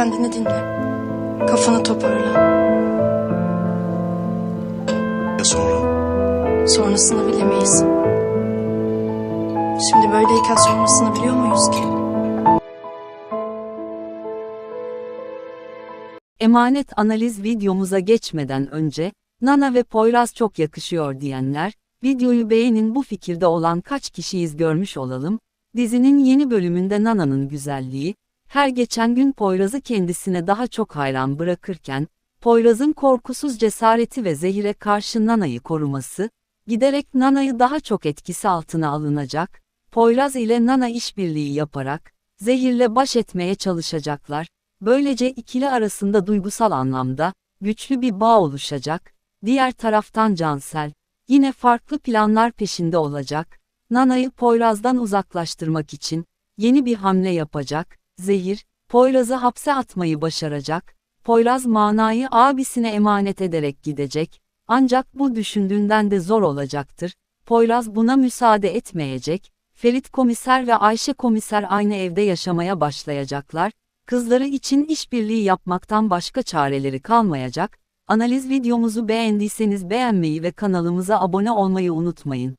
Kendini dinle. Kafanı toparla. Ya sonra? Sonrasını bilemeyiz. Şimdi böyleyken sonrasını biliyor muyuz ki? Emanet analiz videomuza geçmeden önce, Nana ve Poyraz çok yakışıyor diyenler, videoyu beğenin bu fikirde olan kaç kişiyiz görmüş olalım, dizinin yeni bölümünde Nana'nın güzelliği, her geçen gün Poyraz'ı kendisine daha çok hayran bırakırken, Poyraz'ın korkusuz cesareti ve zehire karşı Nana'yı koruması, giderek Nana'yı daha çok etkisi altına alınacak, Poyraz ile Nana işbirliği yaparak, zehirle baş etmeye çalışacaklar, Böylece ikili arasında duygusal anlamda güçlü bir bağ oluşacak. Diğer taraftan Cansel yine farklı planlar peşinde olacak. Nana'yı Poyraz'dan uzaklaştırmak için yeni bir hamle yapacak. Zehir Poyraz'ı hapse atmayı başaracak. Poyraz manayı abisine emanet ederek gidecek. Ancak bu düşündüğünden de zor olacaktır. Poyraz buna müsaade etmeyecek. Ferit komiser ve Ayşe komiser aynı evde yaşamaya başlayacaklar. Kızları için işbirliği yapmaktan başka çareleri kalmayacak. Analiz videomuzu beğendiyseniz beğenmeyi ve kanalımıza abone olmayı unutmayın.